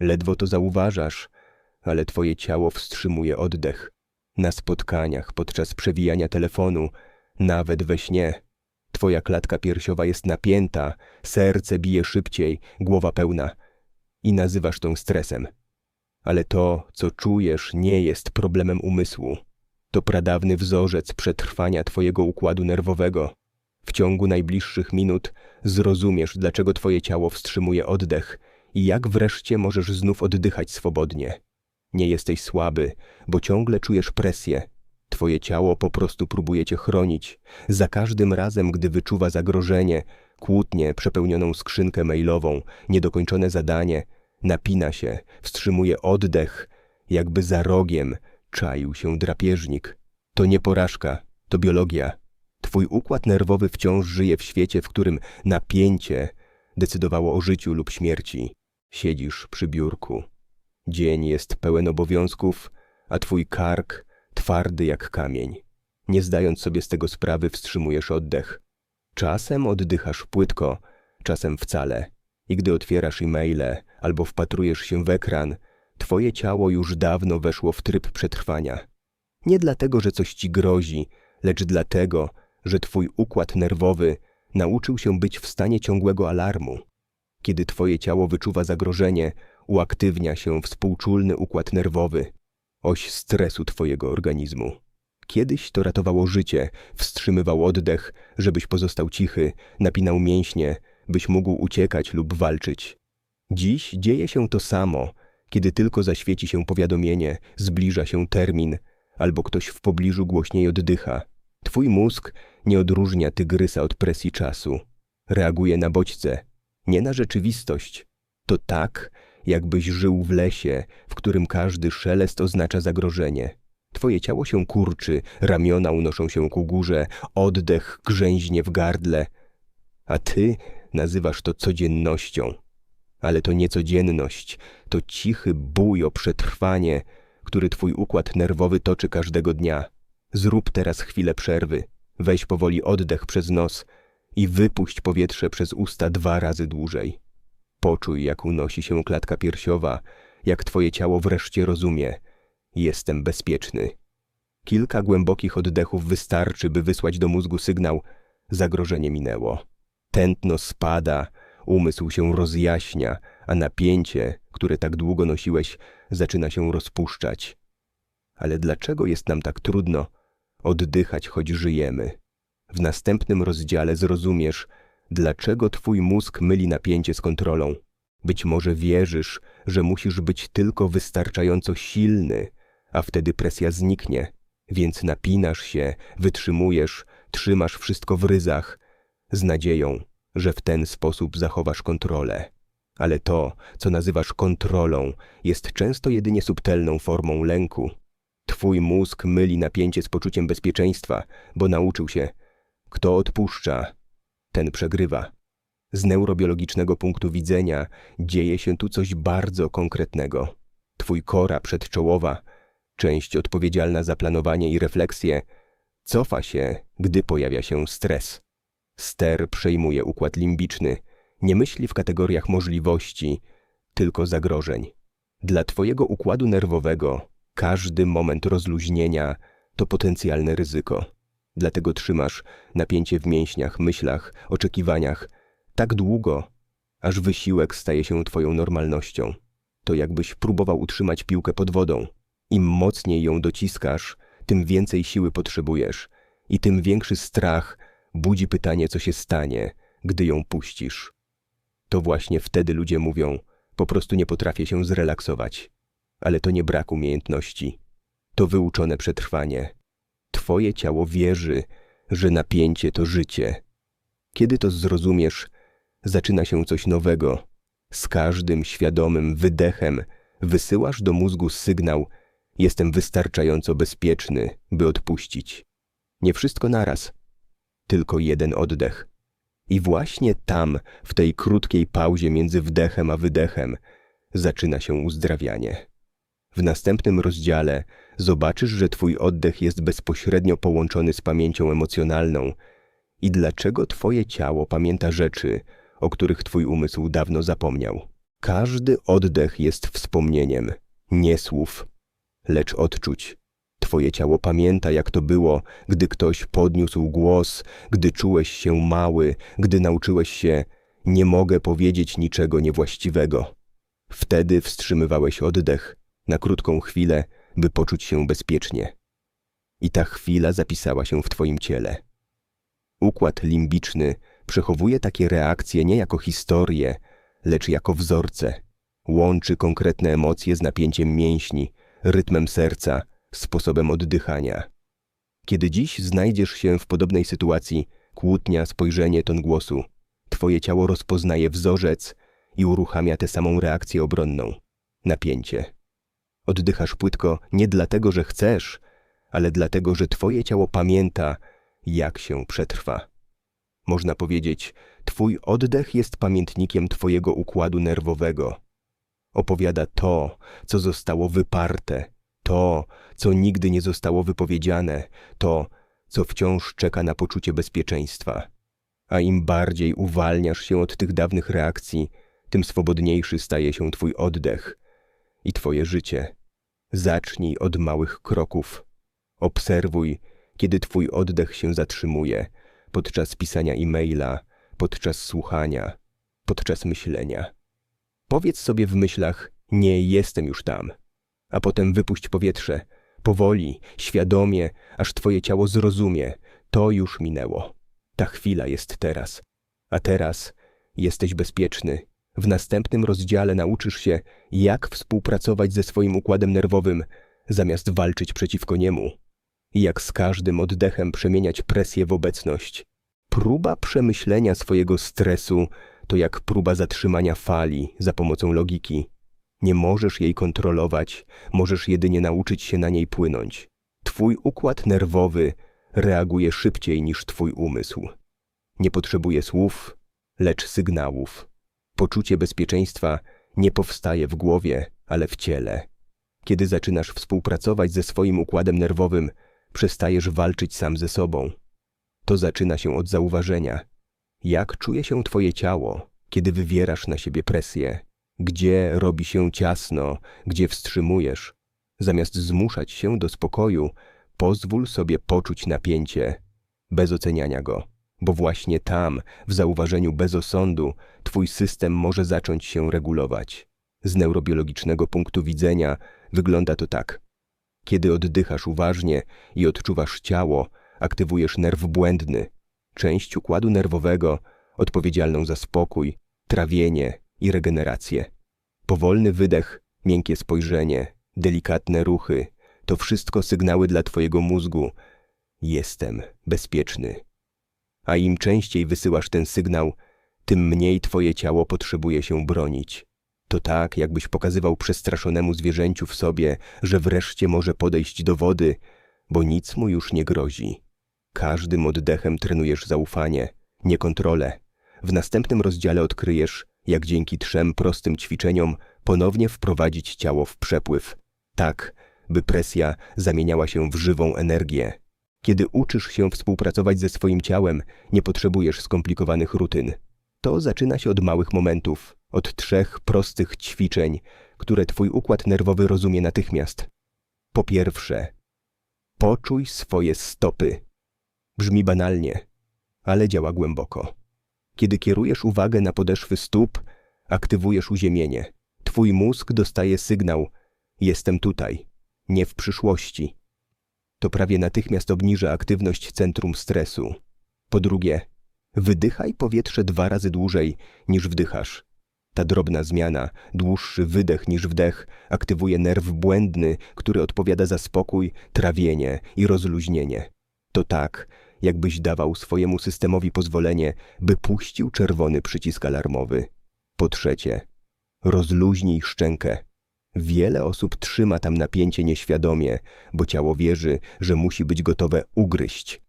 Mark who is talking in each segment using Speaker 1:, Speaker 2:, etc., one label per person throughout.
Speaker 1: Ledwo to zauważasz, ale twoje ciało wstrzymuje oddech. Na spotkaniach, podczas przewijania telefonu, nawet we śnie. Twoja klatka piersiowa jest napięta, serce bije szybciej, głowa pełna. I nazywasz to stresem. Ale to, co czujesz, nie jest problemem umysłu. To pradawny wzorzec przetrwania twojego układu nerwowego. W ciągu najbliższych minut zrozumiesz, dlaczego twoje ciało wstrzymuje oddech i jak wreszcie możesz znów oddychać swobodnie. Nie jesteś słaby, bo ciągle czujesz presję. Twoje ciało po prostu próbuje cię chronić. Za każdym razem, gdy wyczuwa zagrożenie, kłótnię, przepełnioną skrzynkę mailową, niedokończone zadanie, napina się, wstrzymuje oddech, jakby za rogiem czaił się drapieżnik. To nie porażka, to biologia. Twój układ nerwowy wciąż żyje w świecie, w którym napięcie decydowało o życiu lub śmierci. Siedzisz przy biurku. Dzień jest pełen obowiązków, a twój kark twardy jak kamień. Nie zdając sobie z tego sprawy, wstrzymujesz oddech. Czasem oddychasz płytko, czasem wcale. I gdy otwierasz e-maile albo wpatrujesz się w ekran, twoje ciało już dawno weszło w tryb przetrwania. Nie dlatego, że coś ci grozi, lecz dlatego, że twój układ nerwowy nauczył się być w stanie ciągłego alarmu. Kiedy twoje ciało wyczuwa zagrożenie, uaktywnia się współczulny układ nerwowy, oś stresu twojego organizmu. Kiedyś to ratowało życie, wstrzymywał oddech, żebyś pozostał cichy, napinał mięśnie, byś mógł uciekać lub walczyć. Dziś dzieje się to samo, kiedy tylko zaświeci się powiadomienie, zbliża się termin, albo ktoś w pobliżu głośniej oddycha. Twój mózg nie odróżnia tygrysa od presji czasu. Reaguje na bodźce, nie na rzeczywistość. To tak, jakbyś żył w lesie, w którym każdy szelest oznacza zagrożenie. Twoje ciało się kurczy, ramiona unoszą się ku górze, oddech grzęźnie w gardle, a ty nazywasz to codziennością. Ale to nie codzienność, to cichy bój o przetrwanie, który twój układ nerwowy toczy każdego dnia. Zrób teraz chwilę przerwy, weź powoli oddech przez nos i wypuść powietrze przez usta dwa razy dłużej. Poczuj, jak unosi się klatka piersiowa, jak twoje ciało wreszcie rozumie. Jestem bezpieczny. Kilka głębokich oddechów wystarczy, by wysłać do mózgu sygnał zagrożenie minęło. Tętno spada, umysł się rozjaśnia, a napięcie, które tak długo nosiłeś, zaczyna się rozpuszczać. Ale dlaczego jest nam tak trudno oddychać, choć żyjemy? W następnym rozdziale zrozumiesz, dlaczego twój mózg myli napięcie z kontrolą. Być może wierzysz, że musisz być tylko wystarczająco silny, a wtedy presja zniknie, więc napinasz się, wytrzymujesz, trzymasz wszystko w ryzach, z nadzieją, że w ten sposób zachowasz kontrolę. Ale to, co nazywasz kontrolą, jest często jedynie subtelną formą lęku. Twój mózg myli napięcie z poczuciem bezpieczeństwa, bo nauczył się, kto odpuszcza, ten przegrywa. Z neurobiologicznego punktu widzenia dzieje się tu coś bardzo konkretnego. Twój kora przedczołowa, część odpowiedzialna za planowanie i refleksję, cofa się, gdy pojawia się stres. Ster przejmuje układ limbiczny, nie myśli w kategoriach możliwości, tylko zagrożeń. Dla twojego układu nerwowego każdy moment rozluźnienia to potencjalne ryzyko. Dlatego trzymasz napięcie w mięśniach, myślach, oczekiwaniach tak długo, aż wysiłek staje się twoją normalnością. To jakbyś próbował utrzymać piłkę pod wodą. Im mocniej ją dociskasz, tym więcej siły potrzebujesz i tym większy strach budzi pytanie, co się stanie, gdy ją puścisz. To właśnie wtedy ludzie mówią, po prostu nie potrafię się zrelaksować. Ale to nie brak umiejętności. To wyuczone przetrwanie. Twoje ciało wierzy, że napięcie to życie. Kiedy to zrozumiesz, zaczyna się coś nowego. Z każdym świadomym wydechem wysyłasz do mózgu sygnał: Jestem wystarczająco bezpieczny, by odpuścić. Nie wszystko naraz, tylko jeden oddech. I właśnie tam, w tej krótkiej pauzie między wdechem a wydechem, zaczyna się uzdrawianie. W następnym rozdziale zobaczysz, że Twój oddech jest bezpośrednio połączony z pamięcią emocjonalną i dlaczego Twoje ciało pamięta rzeczy, o których Twój umysł dawno zapomniał. Każdy oddech jest wspomnieniem, nie słów, lecz odczuć. Twoje ciało pamięta, jak to było, gdy ktoś podniósł głos, gdy czułeś się mały, gdy nauczyłeś się nie mogę powiedzieć niczego niewłaściwego. Wtedy wstrzymywałeś oddech na krótką chwilę, by poczuć się bezpiecznie. I ta chwila zapisała się w Twoim ciele. Układ limbiczny przechowuje takie reakcje nie jako historię, lecz jako wzorce. Łączy konkretne emocje z napięciem mięśni, rytmem serca, sposobem oddychania. Kiedy dziś znajdziesz się w podobnej sytuacji, kłótnia, spojrzenie, ton głosu, Twoje ciało rozpoznaje wzorzec i uruchamia tę samą reakcję obronną napięcie. Oddychasz płytko nie dlatego, że chcesz, ale dlatego, że Twoje ciało pamięta, jak się przetrwa. Można powiedzieć, Twój oddech jest pamiętnikiem Twojego układu nerwowego. Opowiada to, co zostało wyparte, to, co nigdy nie zostało wypowiedziane, to, co wciąż czeka na poczucie bezpieczeństwa. A im bardziej uwalniasz się od tych dawnych reakcji, tym swobodniejszy staje się Twój oddech i Twoje życie. Zacznij od małych kroków. Obserwuj, kiedy Twój oddech się zatrzymuje podczas pisania e-maila, podczas słuchania, podczas myślenia. Powiedz sobie w myślach: Nie jestem już tam, a potem wypuść powietrze, powoli, świadomie, aż Twoje ciało zrozumie: To już minęło. Ta chwila jest teraz. A teraz jesteś bezpieczny. W następnym rozdziale nauczysz się, jak współpracować ze swoim układem nerwowym, zamiast walczyć przeciwko niemu. Jak z każdym oddechem przemieniać presję w obecność. Próba przemyślenia swojego stresu to jak próba zatrzymania fali za pomocą logiki. Nie możesz jej kontrolować, możesz jedynie nauczyć się na niej płynąć. Twój układ nerwowy reaguje szybciej niż twój umysł. Nie potrzebuje słów, lecz sygnałów. Poczucie bezpieczeństwa nie powstaje w głowie, ale w ciele. Kiedy zaczynasz współpracować ze swoim układem nerwowym, przestajesz walczyć sam ze sobą. To zaczyna się od zauważenia. Jak czuje się twoje ciało, kiedy wywierasz na siebie presję? Gdzie robi się ciasno, gdzie wstrzymujesz? Zamiast zmuszać się do spokoju, pozwól sobie poczuć napięcie, bez oceniania go, bo właśnie tam, w zauważeniu bez osądu, twój system może zacząć się regulować. Z neurobiologicznego punktu widzenia wygląda to tak. Kiedy oddychasz uważnie i odczuwasz ciało, aktywujesz nerw błędny, część układu nerwowego odpowiedzialną za spokój, trawienie i regenerację. Powolny wydech, miękkie spojrzenie, delikatne ruchy to wszystko sygnały dla Twojego mózgu. Jestem bezpieczny. A im częściej wysyłasz ten sygnał, tym mniej Twoje ciało potrzebuje się bronić. To tak, jakbyś pokazywał przestraszonemu zwierzęciu w sobie, że wreszcie może podejść do wody, bo nic mu już nie grozi. Każdym oddechem trenujesz zaufanie, nie kontrolę. W następnym rozdziale odkryjesz, jak dzięki trzem prostym ćwiczeniom ponownie wprowadzić ciało w przepływ. Tak, by presja zamieniała się w żywą energię. Kiedy uczysz się współpracować ze swoim ciałem, nie potrzebujesz skomplikowanych rutyn. To zaczyna się od małych momentów, od trzech prostych ćwiczeń, które twój układ nerwowy rozumie natychmiast. Po pierwsze, poczuj swoje stopy. Brzmi banalnie, ale działa głęboko. Kiedy kierujesz uwagę na podeszwy stóp, aktywujesz uziemienie. Twój mózg dostaje sygnał: Jestem tutaj, nie w przyszłości. To prawie natychmiast obniża aktywność centrum stresu. Po drugie, wydychaj powietrze dwa razy dłużej niż wdychasz. Ta drobna zmiana, dłuższy wydech niż wdech, aktywuje nerw błędny, który odpowiada za spokój, trawienie i rozluźnienie. To tak, jakbyś dawał swojemu systemowi pozwolenie, by puścił czerwony przycisk alarmowy. Po trzecie, rozluźnij szczękę. Wiele osób trzyma tam napięcie nieświadomie, bo ciało wierzy, że musi być gotowe ugryźć.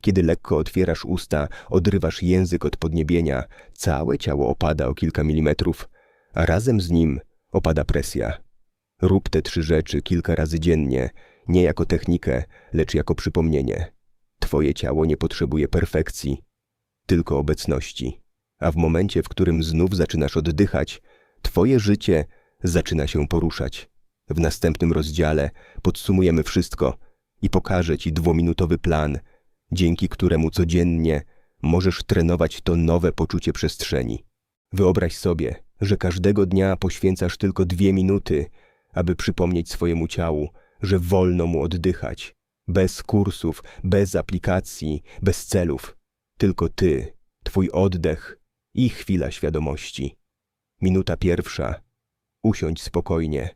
Speaker 1: Kiedy lekko otwierasz usta, odrywasz język od podniebienia, całe ciało opada o kilka milimetrów, a razem z nim opada presja. Rób te trzy rzeczy kilka razy dziennie, nie jako technikę, lecz jako przypomnienie. Twoje ciało nie potrzebuje perfekcji, tylko obecności. A w momencie, w którym znów zaczynasz oddychać, Twoje życie zaczyna się poruszać. W następnym rozdziale podsumujemy wszystko i pokażę Ci dwuminutowy plan, dzięki któremu codziennie możesz trenować to nowe poczucie przestrzeni. Wyobraź sobie, że każdego dnia poświęcasz tylko dwie minuty, aby przypomnieć swojemu ciału, że wolno mu oddychać. Bez kursów, bez aplikacji, bez celów. Tylko ty, twój oddech i chwila świadomości. Minuta pierwsza. Usiądź spokojnie.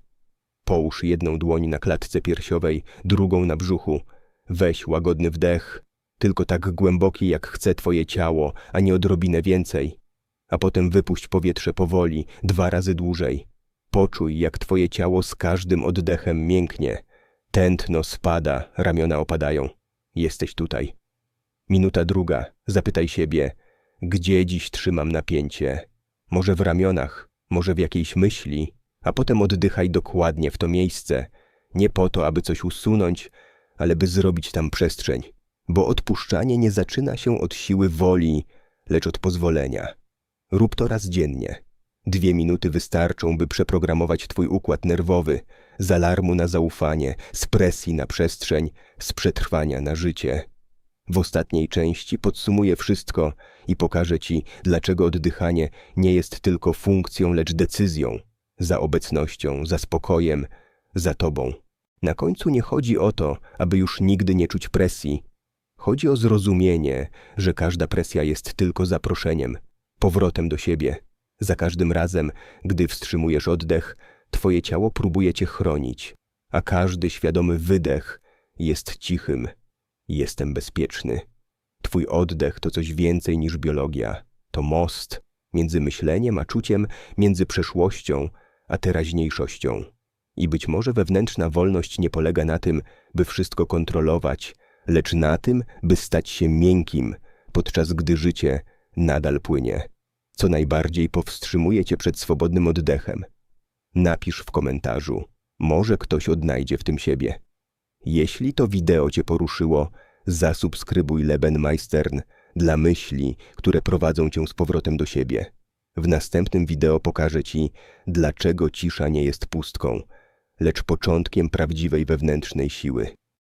Speaker 1: Połóż jedną dłoń na klatce piersiowej, drugą na brzuchu. Weź łagodny wdech, tylko tak głęboki jak chce twoje ciało, a nie odrobinę więcej. A potem wypuść powietrze powoli, dwa razy dłużej. Poczuj, jak twoje ciało z każdym oddechem mięknie. Tętno spada, ramiona opadają. Jesteś tutaj. Minuta druga. Zapytaj siebie, gdzie dziś trzymam napięcie? Może w ramionach, może w jakiejś myśli, a potem oddychaj dokładnie w to miejsce. Nie po to, aby coś usunąć, ale by zrobić tam przestrzeń. Bo odpuszczanie nie zaczyna się od siły woli, lecz od pozwolenia. Rób to raz dziennie. Dwie minuty wystarczą, by przeprogramować Twój układ nerwowy z alarmu na zaufanie, z presji na przestrzeń, z przetrwania na życie. W ostatniej części podsumuję wszystko i pokażę Ci, dlaczego oddychanie nie jest tylko funkcją, lecz decyzją. Za obecnością, za spokojem, za Tobą. Na końcu nie chodzi o to, aby już nigdy nie czuć presji. Chodzi o zrozumienie, że każda presja jest tylko zaproszeniem, powrotem do siebie. Za każdym razem, gdy wstrzymujesz oddech, Twoje ciało próbuje Cię chronić, a każdy świadomy wydech jest cichym. Jestem bezpieczny. Twój oddech to coś więcej niż biologia. To most między myśleniem a czuciem, między przeszłością a teraźniejszością. I być może wewnętrzna wolność nie polega na tym, by wszystko kontrolować, lecz na tym, by stać się miękkim, podczas gdy życie nadal płynie. Co najbardziej powstrzymuje cię przed swobodnym oddechem? Napisz w komentarzu. Może ktoś odnajdzie w tym siebie. Jeśli to wideo cię poruszyło, zasubskrybuj Lebenmeistern dla myśli, które prowadzą cię z powrotem do siebie. W następnym wideo pokażę ci, dlaczego cisza nie jest pustką, lecz początkiem prawdziwej wewnętrznej siły.